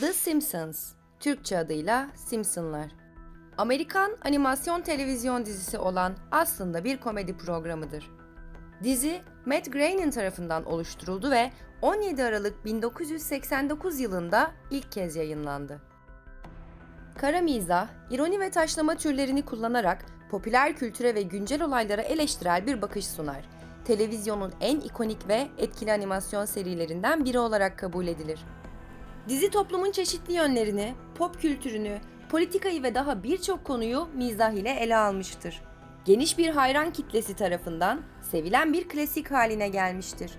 The Simpsons, Türkçe adıyla Simpsonlar. Amerikan animasyon televizyon dizisi olan aslında bir komedi programıdır. Dizi Matt Groening tarafından oluşturuldu ve 17 Aralık 1989 yılında ilk kez yayınlandı. Kara mizah, ironi ve taşlama türlerini kullanarak popüler kültüre ve güncel olaylara eleştirel bir bakış sunar. Televizyonun en ikonik ve etkili animasyon serilerinden biri olarak kabul edilir. Dizi toplumun çeşitli yönlerini, pop kültürünü, politikayı ve daha birçok konuyu mizah ile ele almıştır. Geniş bir hayran kitlesi tarafından sevilen bir klasik haline gelmiştir.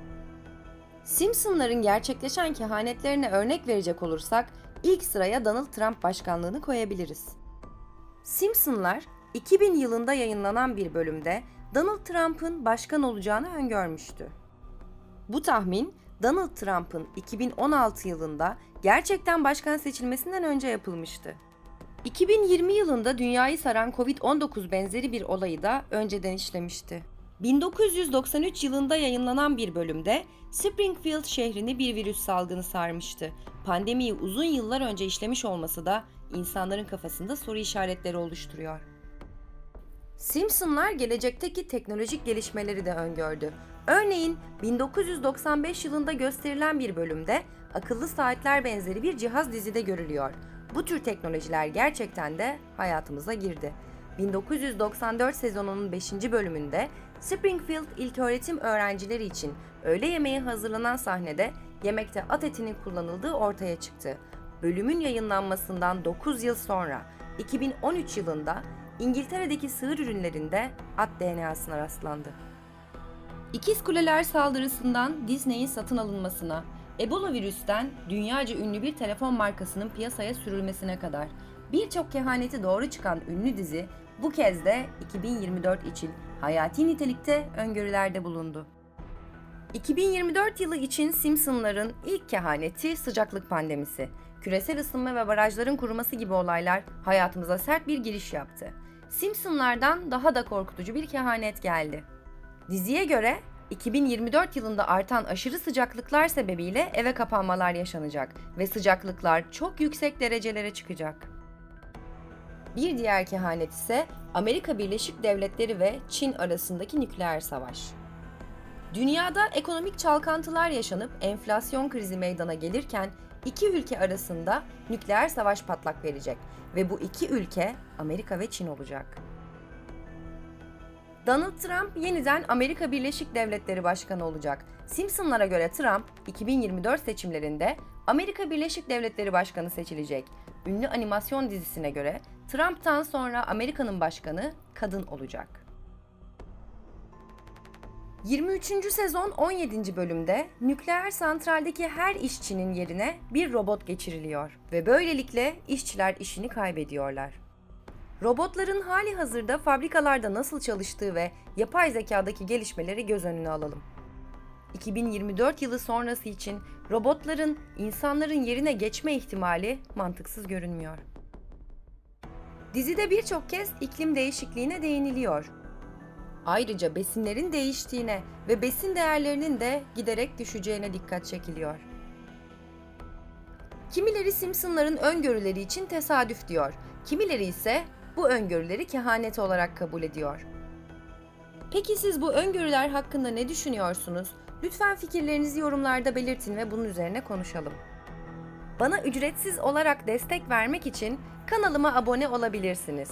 Simpsonların gerçekleşen kehanetlerine örnek verecek olursak ilk sıraya Donald Trump başkanlığını koyabiliriz. Simpsonlar 2000 yılında yayınlanan bir bölümde Donald Trump'ın başkan olacağını öngörmüştü. Bu tahmin Donald Trump'ın 2016 yılında gerçekten başkan seçilmesinden önce yapılmıştı. 2020 yılında dünyayı saran Covid-19 benzeri bir olayı da önceden işlemişti. 1993 yılında yayınlanan bir bölümde Springfield şehrini bir virüs salgını sarmıştı. Pandemiyi uzun yıllar önce işlemiş olması da insanların kafasında soru işaretleri oluşturuyor. Simpsonlar gelecekteki teknolojik gelişmeleri de öngördü. Örneğin 1995 yılında gösterilen bir bölümde akıllı saatler benzeri bir cihaz dizide görülüyor. Bu tür teknolojiler gerçekten de hayatımıza girdi. 1994 sezonunun 5. bölümünde Springfield ilköğretim öğrencileri için öğle yemeği hazırlanan sahnede yemekte at etinin kullanıldığı ortaya çıktı. Bölümün yayınlanmasından 9 yıl sonra 2013 yılında İngiltere'deki sığır ürünlerinde at DNA'sına rastlandı. İkiz Kuleler saldırısından Disney'in satın alınmasına, Ebola virüsten dünyaca ünlü bir telefon markasının piyasaya sürülmesine kadar birçok kehaneti doğru çıkan ünlü dizi bu kez de 2024 için hayati nitelikte öngörülerde bulundu. 2024 yılı için Simpsonların ilk kehaneti sıcaklık pandemisi. Küresel ısınma ve barajların kuruması gibi olaylar hayatımıza sert bir giriş yaptı. Simpsonlardan daha da korkutucu bir kehanet geldi. Diziye göre 2024 yılında artan aşırı sıcaklıklar sebebiyle eve kapanmalar yaşanacak ve sıcaklıklar çok yüksek derecelere çıkacak. Bir diğer kehanet ise Amerika Birleşik Devletleri ve Çin arasındaki nükleer savaş. Dünyada ekonomik çalkantılar yaşanıp enflasyon krizi meydana gelirken iki ülke arasında nükleer savaş patlak verecek ve bu iki ülke Amerika ve Çin olacak. Donald Trump yeniden Amerika Birleşik Devletleri Başkanı olacak. Simpsonlara göre Trump 2024 seçimlerinde Amerika Birleşik Devletleri Başkanı seçilecek. Ünlü animasyon dizisine göre Trump'tan sonra Amerika'nın başkanı kadın olacak. 23. sezon 17. bölümde nükleer santraldeki her işçinin yerine bir robot geçiriliyor ve böylelikle işçiler işini kaybediyorlar. Robotların hali hazırda fabrikalarda nasıl çalıştığı ve yapay zekadaki gelişmeleri göz önüne alalım. 2024 yılı sonrası için robotların insanların yerine geçme ihtimali mantıksız görünmüyor. Dizide birçok kez iklim değişikliğine değiniliyor. Ayrıca besinlerin değiştiğine ve besin değerlerinin de giderek düşeceğine dikkat çekiliyor. Kimileri Simpsonların öngörüleri için tesadüf diyor. Kimileri ise bu öngörüleri kehanet olarak kabul ediyor. Peki siz bu öngörüler hakkında ne düşünüyorsunuz? Lütfen fikirlerinizi yorumlarda belirtin ve bunun üzerine konuşalım. Bana ücretsiz olarak destek vermek için kanalıma abone olabilirsiniz.